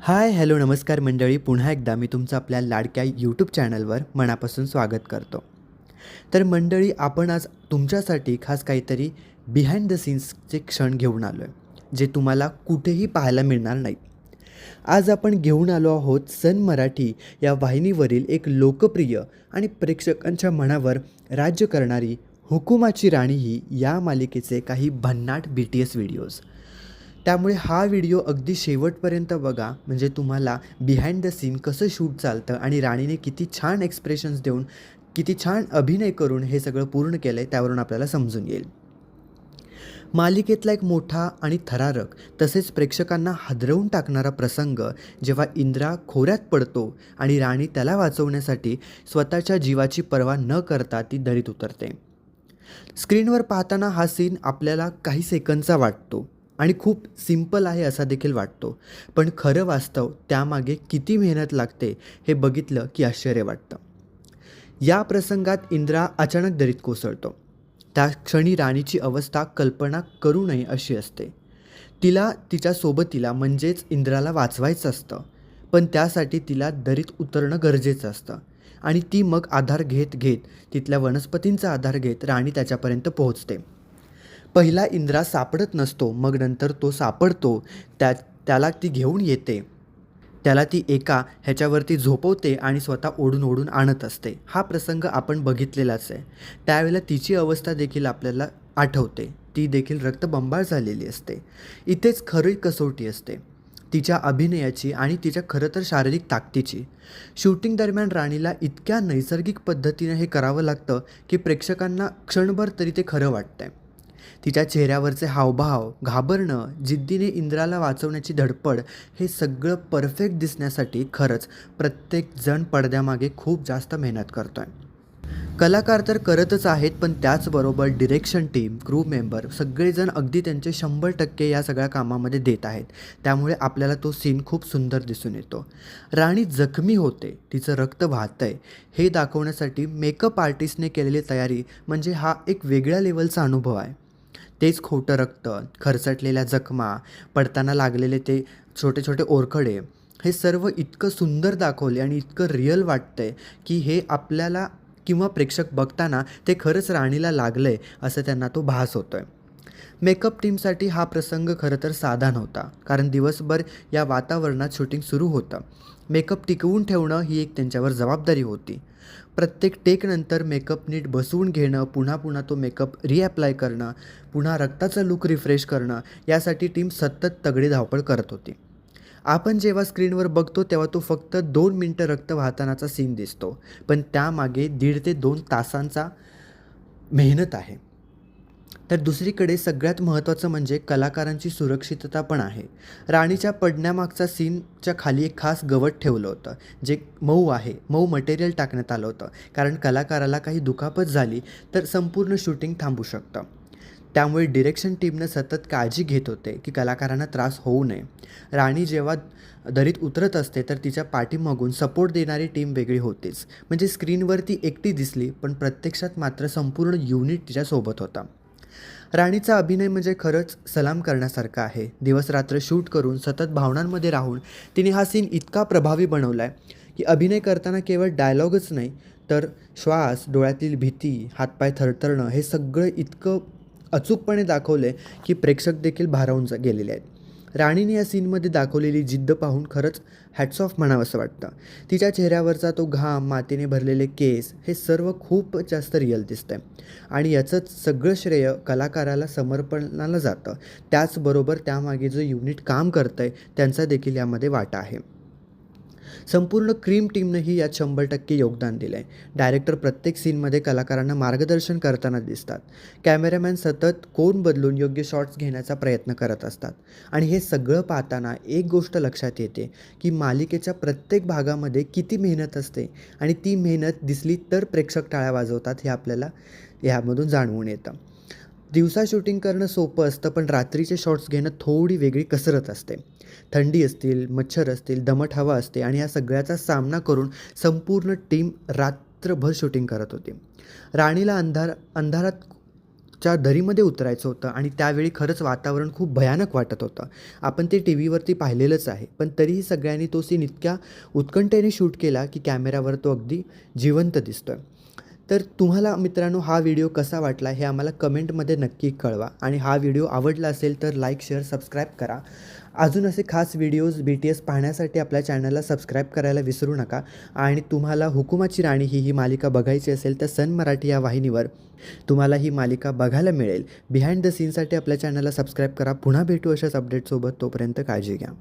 Hi hello नमस्कार मंडळी. पुन्हा एकदा मी तुमचं आपल्या लाडक्या यूट्यूब चॅनलवर मनापासून स्वागत करतो. तर मंडळी आपण आज तुमच्यासाठी खास काहीतरी बिहाइंड द सीन्सचे क्षण घेऊन आलो आहे जे तुम्हाला कुठेही पाहायला मिळणार नाहीत. आज आपण घेऊन आलो आहोत सन मराठी या वाहिनीवरील एक लोकप्रिय आणि प्रेक्षकांच्या मनावर राज्य करणारी हुकुमाची राणी ही या मालिकेचे काही भन्नाट बी टी एस व्हिडिओज त्यामुळे हा व्हिडिओ अगदी शेवटपर्यंत बघा. म्हणजे तुम्हाला बिहाइंड द सीन कसं शूट चालतं आणि राणीने किती छान एक्सप्रेशन्स देऊन किती छान अभिनय करून हे सगळं पूर्ण केलं आहे त्यावरून आपल्याला समजून येईल. मालिकेतला एक मोठा आणि थरारक तसेच प्रेक्षकांना हादरवून टाकणारा प्रसंग जेव्हा इंद्रा खोऱ्यात पडतो आणि राणी त्याला वाचवण्यासाठी स्वतःच्या जीवाची पर्वा न करता ती दरीत उतरते. स्क्रीनवर पाहताना हा सीन आपल्याला काही सेकंदचा वाटतो. आणि खूप सिंपल आहे असा देखील वाटतो. पण खरं वास्तव त्यामागे किती मेहनत लागते हे बघितलं की आश्चर्य वाटतं. या प्रसंगात इंद्रा अचानक दरीत कोसळतो. त्या क्षणी राणीची अवस्था कल्पना करू नये अशी असते. तिला तिच्या सोबतीला म्हणजेच इंद्राला वाचवायचं असतं. पण त्यासाठी तिला दरीत उतरणं गरजेचं असतं. आणि ती मग आधार घेत घेत तिथल्या वनस्पतींचा आधार घेत राणी त्याच्यापर्यंत पोहोचते. पहिला इंद्रा सापडत नसतो मग नंतर तो सापडतो त्या त्याला ती घेऊन येते. त्याला ती एका ह्याच्यावरती झोपवते आणि स्वतः ओढून ओढून आणत असते. हा प्रसंग आपण बघितलेलाच आहे. त्यावेळेला तिची अवस्था देखील आपल्याला आठवते. ती देखील रक्तबंबाळ झालेली असते. इथेच खरी कसोटी असते. तिच्या अभिनयाची आणि तिच्या खरं तर शारीरिक ताकदीची. शूटिंग दरम्यान राणीला इतक्या नैसर्गिक पद्धतीनं हे करावं लागतं की प्रेक्षकांना क्षणभर तरी ते खरं वाटतंय. तिच्या चेहऱ्यावरचे हावभाव घाबरणं जिद्दीने इंद्राला वाचवण्याची धडपड हे सगळं परफेक्ट दिसण्यासाठी खरंच प्रत्येक जण पडद्यामागे खूप जास्त मेहनत करतो आहे कलाकार तर करतच आहेत पण त्याचबरोबर डिरेक्शन टीम क्रू मेंबर सगळेजण अगदी त्यांचे शंभर टक्के या सगळ्या कामामध्ये देत आहेत. त्यामुळे आपल्याला तो सीन खूप सुंदर दिसून येतो. राणी जखमी होते तिचं रक्त वाहतंय. हे दाखवण्यासाठी मेकअप आर्टिस्टने केलेली तयारी म्हणजे हा एक वेगळ्या लेवलचा अनुभव आहे. तेच खोटं रक्त खरचटलेल्या जखमा पडताना लागलेले ते छोटे छोटे ओरखडे हे सर्व इतकं सुंदर दाखवले आणि इतकं रिअल वाटतंय की हे आपल्याला किंवा प्रेक्षक बघताना ते खरंच राणीला लागलं आहे असं त्यांना तो भास होतो आहे मेकअप टीमसाठी हा प्रसंग खरं तर साधा नव्हता कारण दिवसभर या वातावरणात शूटिंग सुरू होतं. मेकअप टिकवून ठेवणं ही एक त्यांच्यावर जबाबदारी होती. प्रत्येक टेकनंतर मेकअप नीट बसवून घेणं पुन्हा पुन्हा तो मेकअप रिअप्लाय करणं पुन्हा रक्ताचा लुक रिफ्रेश करणं यासाठी टीम सतत तगडी धावपळ करत होती. आपण जेव्हा स्क्रीनवर बघतो तेव्हा तो फक्त दोन मिनटं रक्त वाहतानाचा सीन दिसतो पण त्यामागे दीड ते दोन तासांचा मेहनत आहे. तर दुसरीकडे सगळ्यात महत्त्वाचं म्हणजे कलाकारांची सुरक्षितता पण आहे. राणीच्या पडण्यामागचा सीनच्या खाली एक खास गवत ठेवलं होतं जे मऊ आहे मऊ मटेरियल टाकण्यात आलं होतं कारण कलाकाराला काही दुखापत झाली तर संपूर्ण शूटिंग थांबू शकतं. त्यामुळे डिरेक्शन टीमनं सतत काळजी घेत होते की कलाकारांना त्रास होऊ नये. राणी जेव्हा दरीत उतरत असते तर तिच्या पाठीमागून सपोर्ट देणारी टीम वेगळी होतीच. म्हणजे स्क्रीनवर ती एकटी दिसली पण प्रत्यक्षात मात्र संपूर्ण युनिट तिच्यासोबत होता. राणीचा अभिनय म्हणजे खरंच सलाम करण्यासारखा आहे. दिवसरात्र शूट करून सतत भावनांमध्ये राहून तिने हा सीन इतका प्रभावी बनवला आहे की अभिनय करताना केवळ डायलॉगच नाही तर श्वास डोळ्यातील भीती हातपाय थरथरणं हे सगळं इतकं अचूकपणे दाखवले की प्रेक्षक देखील भारावून गेलेले आहेत. राणीने या सीनमध्ये दाखवलेली जिद्द पाहून खरंच हॅट्स ऑफ म्हणावंसं वाटतं. तिच्या चेहऱ्यावरचा तो घाम मातीने भरलेले केस हे सर्व खूप जास्त रिअल दिसतंय. आणि याचंच सगळं श्रेय कलाकाराला समर्पणाला जातं. त्याचबरोबर त्यामागे जो युनिट काम करतं आहे त्यांचा देखील यामध्ये वाटा आहे. संपूर्ण क्रीम टीमनंही यात शंभर टक्के योगदान दिलं आहे डायरेक्टर प्रत्येक सीनमध्ये कलाकारांना मार्गदर्शन करताना दिसतात. कॅमेरामॅन सतत कोण बदलून योग्य शॉट्स घेण्याचा प्रयत्न करत असतात. आणि हे सगळं पाहताना एक गोष्ट लक्षात येते की मालिकेच्या प्रत्येक भागामध्ये किती मेहनत असते आणि ती मेहनत दिसली तर प्रेक्षक टाळ्या वाजवतात हे आपल्याला ह्यामधून जाणवून येतं. दिवसा शूटिंग करणं सोपं असतं पण रात्रीचे शॉट्स घेणं थोडी वेगळी कसरत असते. थंडी असतील मच्छर असतील दमट हवा असते आणि या सगळ्याचा सामना करून संपूर्ण टीम रात्रभर शूटिंग करत होती. राणीला अंधार अंधारात च्या दरीमध्ये उतरायचं होतं आणि त्यावेळी खरंच वातावरण खूप भयानक वाटत होतं. आपण ते टी व्हीवरती पाहिलेलंच आहे पण तरीही सगळ्यांनी तो सीन इतक्या उत्कंठेने शूट केला की कॅमेऱ्यावर तो अगदी जिवंत दिसतो आहे तर तुम्हाला मित्रांनो हा व्हिडिओ कसा वाटला हे आम्हाला कमेंटमध्ये नक्की कळवा. आणि हा व्हिडिओ आवडला असेल तर लाईक शेअर सबस्क्राईब करा. अजून असे खास व्हिडिओज बी टी एस पाहण्यासाठी आपल्या चॅनलला सबस्क्राईब करायला विसरू नका. आणि तुम्हाला हुकुमाची राणी ही ही मालिका बघायची असेल तर सन मराठी या वाहिनीवर तुम्हाला ही मालिका बघायला मिळेल. बिहाइंड द सीनसाठी आपल्या चॅनलला सबस्क्राईब करा. पुन्हा भेटू अशाच अपडेटसोबत तोपर्यंत काळजी घ्या.